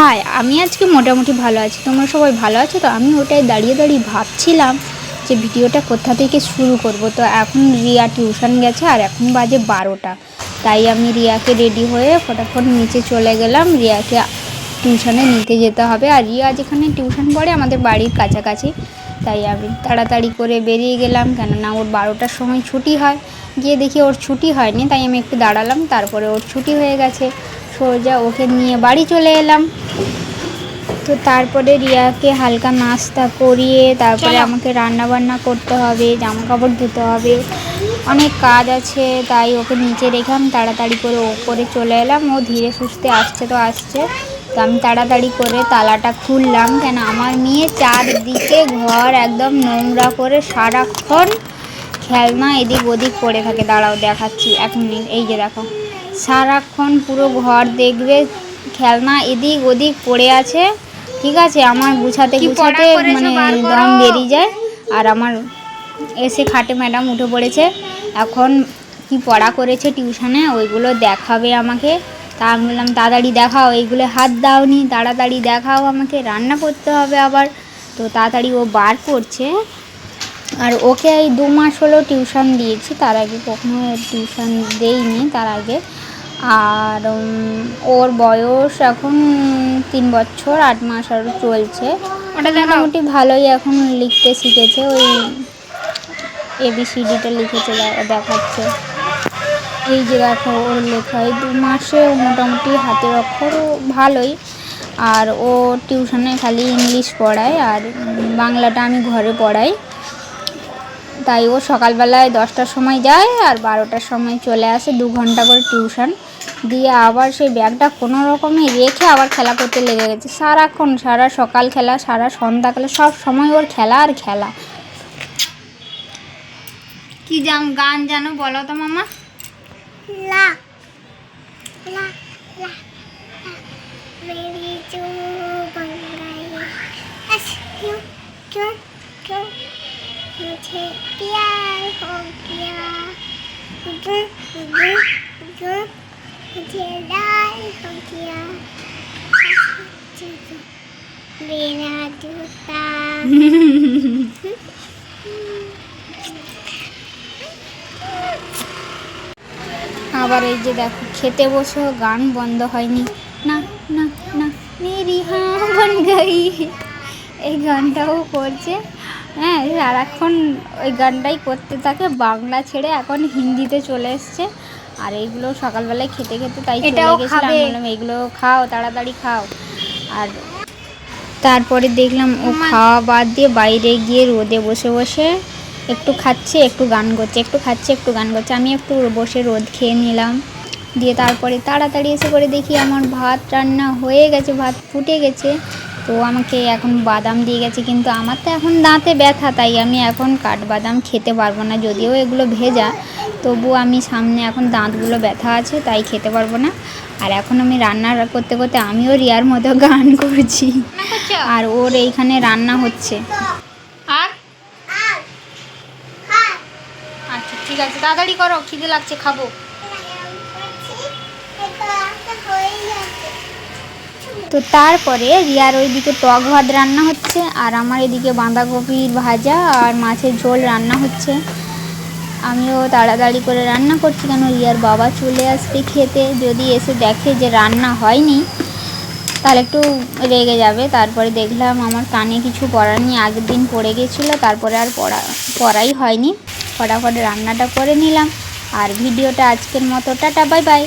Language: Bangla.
হাই, আমি আজকে মোটামুটি ভালো আছি। তোমরা সবাই ভালো আছো? তো আমি ওটাই দাঁড়িয়ে দাঁড়িয়ে ভাবছিলাম যে ভিডিওটা কোথা থেকে শুরু করব। তো এখন রিয়া টিউশন গেছে আর এখন বাজে বারোটা। তাই আমি রিয়াকে রেডি হয়ে ফটাফট নিচে চলে গেলাম। রিয়াকে টিউশনে নিতে যেতে হবে। আর রিয়া যেখানে টিউশন পড়ে আমাদের বাড়ির কাছাকাছি। তাই আমি তাড়াতাড়ি করে বেরিয়ে গেলাম। কেননা ওর বারোটার সময় ছুটি হয়। গিয়ে দেখি ওর ছুটি হয়নি, তাই আমি একটু দাঁড়ালাম। তারপরে ওর ছুটি হয়ে গেছে। সোজা ওকে নিয়ে বাড়ি চলে এলাম। তো তারপরে রিয়াকে হালকা নাস্তা করিয়ে তারপরে আমাকে রান্না বান্না করতে হবে জামা কাপড় ধুতে হবে। অনেক কাজ আছে তাই ওকে নিচে রেখে আমি তাড়াতাড়ি করে ওপরে চলে এলাম। ও ধীরে সুস্থে আসছে তো আসছে। তো আমি তাড়াতাড়ি করে তালাটা খুললাম কেন আমার মেয়ে চারদিকে ঘর একদম নোংরা করে সারাক্ষণ খেলনা এদিক ওদিক পড়ে থাকে। দাঁড়াও দেখাচ্ছি এক মিনিট এই যে দেখো। সারাক্ষণ পুরো ঘর দেখবে খেলনা এদিক ওদিক পড়ে আছে। ঠিক আছে আমার গুছাতে গুছাতে মানে দম বেরিয়ে যায়। আর আমার এসে খাটে ম্যাডাম উঠে পড়েছে। এখন কি পড়া করেছে টিউশনে ওইগুলো দেখাবে আমাকে। তা আমি বললাম তাড়াতাড়ি দেখাও এইগুলো হাত দাওনি তাড়াতাড়ি দেখাও আমাকে রান্না করতে হবে আবার। তো তাড়াতাড়ি ও বার করছে। আর ওকে এই দু মাস হলো টিউশন দিয়েছি তার আগে কখনো টিউশন দেইনি তার আগে। আর ওর বয়স এখন তিন বছর আট মাস আরও চলছে। ওটা মোটামুটি ভালোই এখন লিখতে শিখেছে ওই এবিসিডিটা লিখেছে দেখাচ্ছে। এই যে দেখো ওর লেখা এই দু মাসে মোটামুটি হাতের অক্ষর ভালোই। আর ও টিউশনে খালি ইংলিশ পড়ায় আর বাংলাটা আমি ঘরে পড়াই। তাই ও সকালবেলায় দশটার সময় যায় আর বারোটার সময় চলে আসে দু ঘণ্টা করে টিউশন। দিয়ে আবার সেই ব্যাগটা কোনো রকমে রেখে আবার খেলা করতে লেগে গেছে সারাক্ষণ সারা সকাল খেলা সারা সন্ধ্যা খেলা সব সময় ওর খেলা আর খেলা কি জান গান জানো বলো তো মামা La. La. La. La. मेरी जो बन गई बस क्यों क्यों क्यों मुझे प्यार हो गया क्यों क्यों क्यों আবার এই যে দেখো, খেতে বসেও গান বন্ধ হয়নি। না না না, মেরি হান গাই। এই গানটাও করছে। হ্যাঁ আর এখন ওই গানটাই করতে থাকে। বাংলা ছেড়ে এখন হিন্দিতে চলে এসছে। আর এইগুলো সকালবেলায় খেতে খেতে তাই চলে গেছিলাম। বললাম এইগুলো খাও তাড়াতাড়ি খাও। আর তারপরে দেখলাম ও খাওয়া বাদ দিয়ে বাইরে গিয়ে রোদে বসে বসে একটু খাচ্ছে একটু গান করছে একটু খাচ্ছে একটু গান করছে। আমি একটু বসে রোদ খেয়ে নিলাম। দিয়ে তারপরে তাড়াতাড়ি এসে করে দেখি আমার ভাত রান্না হয়ে গেছে ভাত ফুটে গেছে। তো আমাকে এখন বাদাম দিয়ে গেছে কিন্তু আমার তো এখন দাঁতে ব্যথা তাই আমি এখন কাঠবাদাম খেতে পারব না যদিও এগুলো ভেজা। তবু আমি সামনে এখন দাঁতগুলো ব্যথা আছে তাই খেতে পারব না। আর এখন আমি রান্না করতে করতে আমিও রিয়ার মতো গান করছি। আর ওর এইখানে রান্না হচ্ছে। আর? আচ্ছা ঠিক আছে তাড়াতাড়ি করো খিদে লাগছে খাব। তো তারপরে রিয়ার ওইদিকে টক ভাত রান্না হচ্ছে, আর আমার এদিকে বাঁধাকপির ভাজা আর মাছের ঝোল রান্না হচ্ছে। আমিও তাড়াতাড়ি করে রান্না করছি কেন রিয়ার বাবা চলে আসবে খেতে। যদি এসে দেখে যে রান্না হয়নি, তাহলে একটু রেগে যাবে। তারপরে দেখলাম আমার কানে কিছু পড়া নিয়ে আগের দিন পড়ে গেছিল, তারপরে আর পড়া, পড়াই হয়নি। ফটাফট রান্নাটা করে নিলাম। আর ভিডিওটা আজকের মতো, টাটা, বাই বাই।